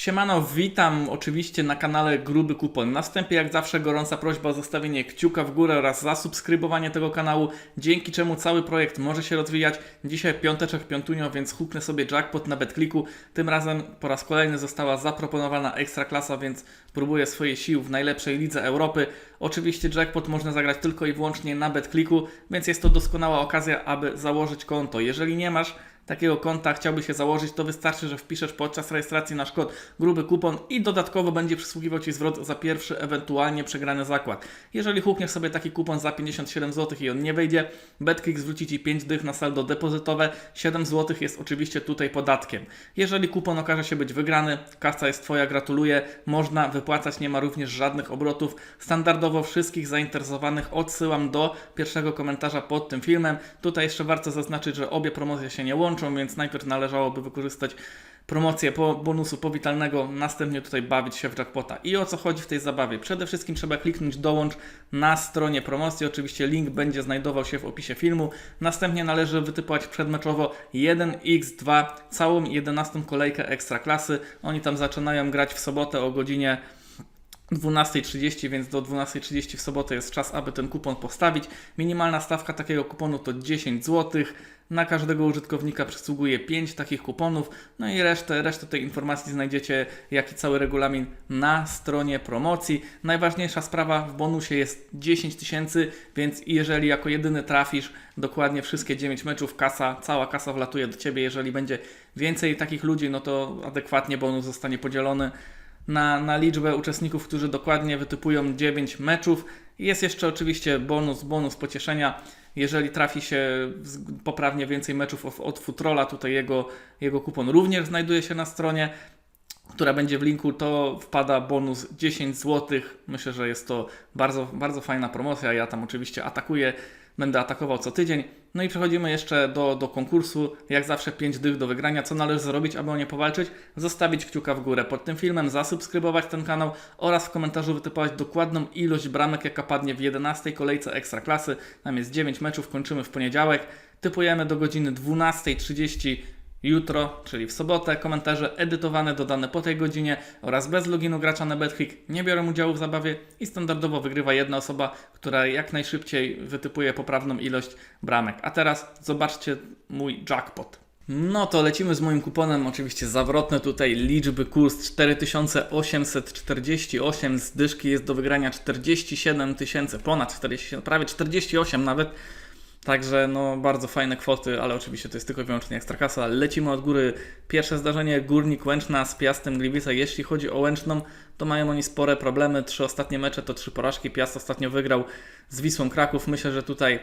Siemano, witam oczywiście na kanale Gruby Kupon. Na wstępie jak zawsze gorąca prośba o zostawienie kciuka w górę oraz zasubskrybowanie tego kanału, dzięki czemu cały projekt może się rozwijać. Dzisiaj piąteczek piątunio, więc huknę sobie jackpot na BetClicku. Tym razem po raz kolejny została zaproponowana ekstra klasa, więc próbuję swoje sił w najlepszej lidze Europy. Oczywiście jackpot można zagrać tylko i wyłącznie na BetClicku, więc jest to doskonała okazja, aby założyć konto. Jeżeli nie masz takiego konta chciałby się założyć, to wystarczy, że wpiszesz podczas rejestracji nasz kod gruby kupon i dodatkowo będzie przysługiwał Ci zwrot za pierwszy ewentualnie przegrany zakład. Jeżeli hukniesz sobie taki kupon za 57 zł i on nie wejdzie, BetClick zwróci Ci 5 dych na saldo depozytowe, 7 zł jest oczywiście tutaj podatkiem. Jeżeli kupon okaże się być wygrany, kasa jest Twoja, gratuluję, można wypłacać, nie ma również żadnych obrotów. Standardowo wszystkich zainteresowanych odsyłam do pierwszego komentarza pod tym filmem. Tutaj jeszcze warto zaznaczyć, że obie promocje się nie łączą, więc najpierw należałoby wykorzystać promocję po bonusu powitalnego, następnie tutaj bawić się w jackpota. I o co chodzi w tej zabawie? Przede wszystkim trzeba kliknąć dołącz na stronie promocji. Oczywiście link będzie znajdował się w opisie filmu. Następnie należy wytypować przedmeczowo 1x2, całą 11 kolejkę ekstra klasy. Oni tam zaczynają grać w sobotę o godzinie 12.30, więc do 12.30 w sobotę jest czas, aby ten kupon postawić. Minimalna stawka takiego kuponu to 10 zł. Na każdego użytkownika przysługuje 5 takich kuponów. No i resztę, resztę tej informacji znajdziecie, jak i cały regulamin na stronie promocji. Najważniejsza sprawa w bonusie jest 10 tysięcy, więc jeżeli jako jedyny trafisz dokładnie wszystkie 9 meczów, kasa, cała kasa wlatuje do Ciebie. Jeżeli będzie więcej takich ludzi, no to adekwatnie bonus zostanie podzielony na, na liczbę uczestników, którzy dokładnie wytypują 9 meczów. Jest jeszcze oczywiście bonus, bonus pocieszenia. Jeżeli trafi się poprawnie więcej meczów od Futrola, tutaj jego, jego kupon również znajduje się na stronie, która będzie w linku, to wpada bonus 10 zł. Myślę, że jest to bardzo, bardzo fajna promocja. Ja tam oczywiście atakuję, będę atakował co tydzień. No i przechodzimy jeszcze do, do konkursu. Jak zawsze 5 dych do wygrania. Co należy zrobić, aby o nie powalczyć? Zostawić kciuka w górę pod tym filmem, zasubskrybować ten kanał oraz w komentarzu wytypować dokładną ilość bramek, jaka padnie w 11 kolejce ekstra klasy. Tam jest 9 meczów, kończymy w poniedziałek. Typujemy do godziny 12.30 jutro, czyli w sobotę. Komentarze edytowane, dodane po tej godzinie oraz bez loginu gracza na BetClick nie biorą udziału w zabawie i standardowo wygrywa jedna osoba, która jak najszybciej wytypuje poprawną ilość bramek. A teraz zobaczcie mój jackpot. No to lecimy z moim kuponem, oczywiście zawrotne tutaj liczby, kurs 4848, z dyszki jest do wygrania 47 tysięcy, ponad 47, prawie 48 nawet. Także no bardzo fajne kwoty, ale oczywiście to jest tylko i wyłącznie ekstrakasa. Lecimy od góry. Pierwsze zdarzenie Górnik Łęczna z Piastem Gliwice. Jeśli chodzi o Łęczną, to mają oni spore problemy. Trzy ostatnie mecze to trzy porażki. Piast ostatnio wygrał z Wisłą Kraków. Myślę, że tutaj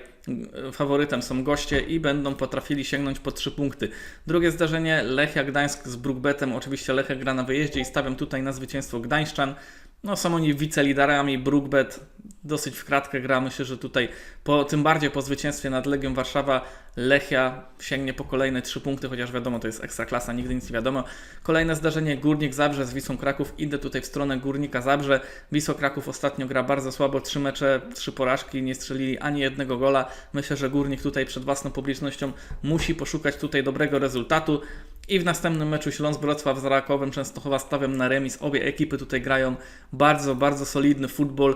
e, faworytem są goście i będą potrafili sięgnąć po trzy punkty. Drugie zdarzenie Lechia Gdańsk z Brookbetem. Oczywiście Lechia gra na wyjeździe i stawiam tutaj na zwycięstwo Gdańszczan. No są oni wiceliderami, Brookbet dosyć w kratkę gra. Myślę, że tutaj po, tym bardziej po zwycięstwie nad Legią Warszawa Lechia sięgnie po kolejne trzy punkty, chociaż wiadomo, to jest ekstraklasa, nigdy nic nie wiadomo. Kolejne zdarzenie Górnik Zabrze z Wisłą Kraków. Idę tutaj w stronę Górnika Zabrze. Wisła Kraków ostatnio gra bardzo słabo, trzy mecze, trzy porażki, nie strzelili ani jednego gola. Myślę, że Górnik tutaj przed własną publicznością musi poszukać tutaj dobrego rezultatu. I w następnym meczu Śląsk Wrocław z Rakowem Częstochowa stawiam na remis. Obie ekipy tutaj grają bardzo, bardzo solidny futbol.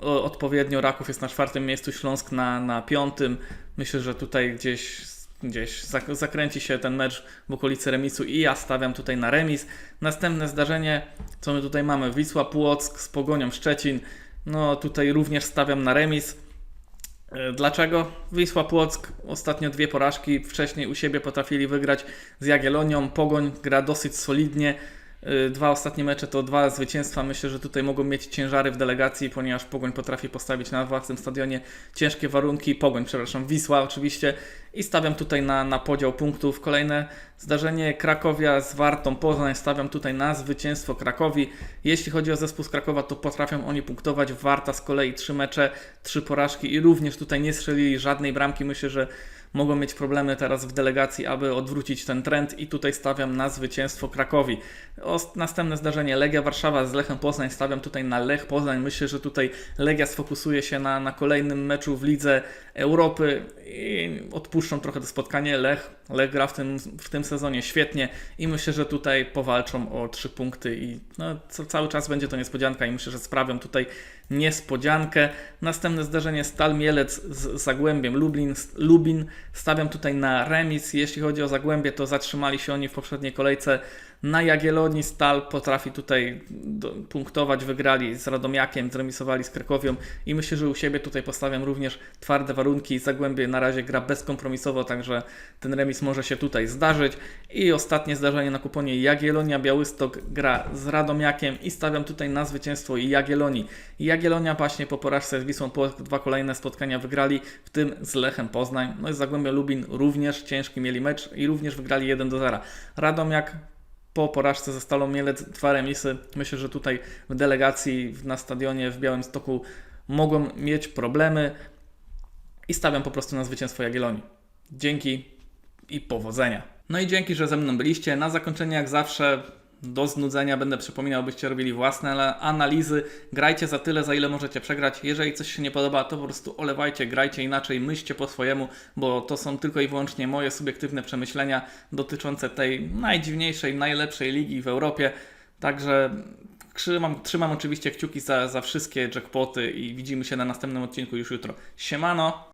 Odpowiednio Raków jest na czwartym miejscu, Śląsk na, na piątym. Myślę, że tutaj gdzieś, gdzieś zak- zakręci się ten mecz w okolicy remisu i ja stawiam tutaj na remis. Następne zdarzenie, co my tutaj mamy? Wisła Płock z Pogonią Szczecin. No tutaj również stawiam na remis. E, Dlaczego? Wisła Płock ostatnio dwie porażki, wcześniej u siebie potrafili wygrać z Jagiellonią. Pogoń gra dosyć solidnie. E, Dwa ostatnie mecze to dwa zwycięstwa. Myślę, że tutaj mogą mieć ciężary w delegacji, ponieważ Pogoń potrafi postawić na własnym stadionie ciężkie warunki. Pogoń, przepraszam, Wisła oczywiście. I stawiam tutaj na, na podział punktów. Kolejne zdarzenie Krakowia z Wartą Poznań. Stawiam tutaj na zwycięstwo Krakowi. Jeśli chodzi o zespół z Krakowa, to potrafią oni punktować. Warta z kolei trzy mecze, trzy porażki i również tutaj nie strzelili żadnej bramki. Myślę, że mogą mieć problemy teraz w delegacji, aby odwrócić ten trend i tutaj stawiam na zwycięstwo Krakowi. O, następne zdarzenie Legia Warszawa z Lechem Poznań, stawiam tutaj na Lech Poznań. Myślę, że tutaj Legia sfokusuje się na, na kolejnym meczu w Lidze Europy i odpuszczą trochę to spotkanie. Lech, Lech gra w tym, w tym sezonie świetnie i myślę, że tutaj powalczą o trzy punkty i no, co, cały czas będzie to niespodzianka i myślę, że sprawią tutaj niespodziankę. Następne zdarzenie Stal Mielec z Zagłębiem Lublin, Lubin. Stawiam tutaj na remis. Jeśli chodzi o Zagłębie, to zatrzymali się oni w poprzedniej kolejce na Jagiellonii. Stal potrafi tutaj punktować, wygrali z Radomiakiem, zremisowali z Krakowią i myślę, że u siebie tutaj postawiam również twarde warunki. Zagłębie na razie gra bezkompromisowo, także ten remis może się tutaj zdarzyć. I ostatnie zdarzenie na kuponie Jagiellonia Białystok gra z Radomiakiem i stawiam tutaj na zwycięstwo Jagiellonii. Jagiellonia właśnie po porażce z Wisłą Płock dwa kolejne spotkania wygrali, w tym z Lechem Poznań. No i Zagłębie Lubin również ciężki mieli mecz i również wygrali 1 do 0. Radomiak po porażce ze Stalą Mielec dwa remisy. Myślę, że tutaj w delegacji na stadionie w Białymstoku mogą mieć problemy i stawiam po prostu na zwycięstwo Jagiellonii. Dzięki i powodzenia. No i dzięki, że ze mną byliście. Na zakończenie, jak zawsze, do znudzenia będę przypominał, byście robili własne analizy. Grajcie za tyle, za ile możecie przegrać. Jeżeli coś się nie podoba, to po prostu olewajcie, grajcie inaczej, myślcie po swojemu, bo to są tylko i wyłącznie moje subiektywne przemyślenia dotyczące tej najdziwniejszej, najlepszej ligi w Europie. Także trzymam, trzymam oczywiście kciuki za, za wszystkie jackpoty i widzimy się na następnym odcinku już jutro. Siemano!